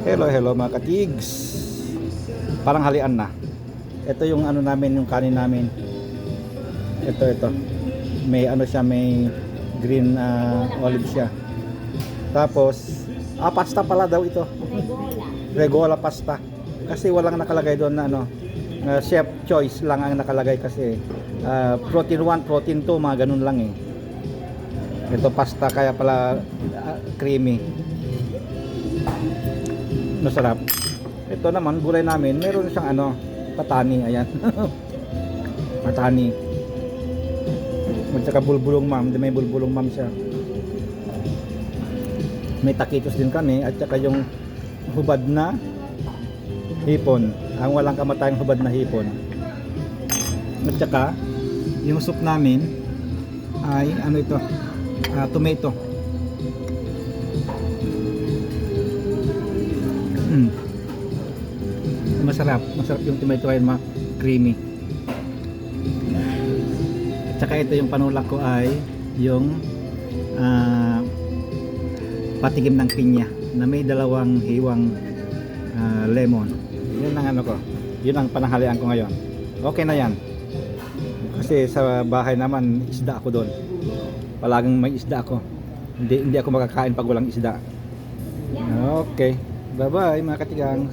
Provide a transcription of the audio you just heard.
Hello, hello mga katigs. Parang halian na. Ito yung ano namin, yung kanin namin. Ito, ito. May ano siya, may green ah, olive siya. Tapos, ah, pasta pala daw ito. Regola pasta. Kasi walang nakalagay doon na ano, na chef choice lang ang nakalagay kasi ah, protein 1, protein 2, mga ganun lang eh. Ito pasta kaya pala ah, creamy. Masarap. Ito naman gulay namin, meron siyang ano, patani, ayan. patani. At saka bulbulong ma'am, di may bulbulong ma'am siya. May takitos din kami at saka yung hubad na hipon. Ang walang kamatayang hubad na hipon. At saka yung soup namin ay ano ito? Ah, tomato. Masarap. Masarap yung tomato ay ma creamy. At saka ito yung panulak ko ay yung ah, patigim ng pinya na may dalawang hiwang ah, lemon. Yun ang ano ko. Yun ang pananghalian ko ngayon. Okay na yan. Kasi sa bahay naman isda ako doon. Palaging may isda ako. Hindi hindi ako makakain pag walang isda. Okay. Bye-bye mga katigang.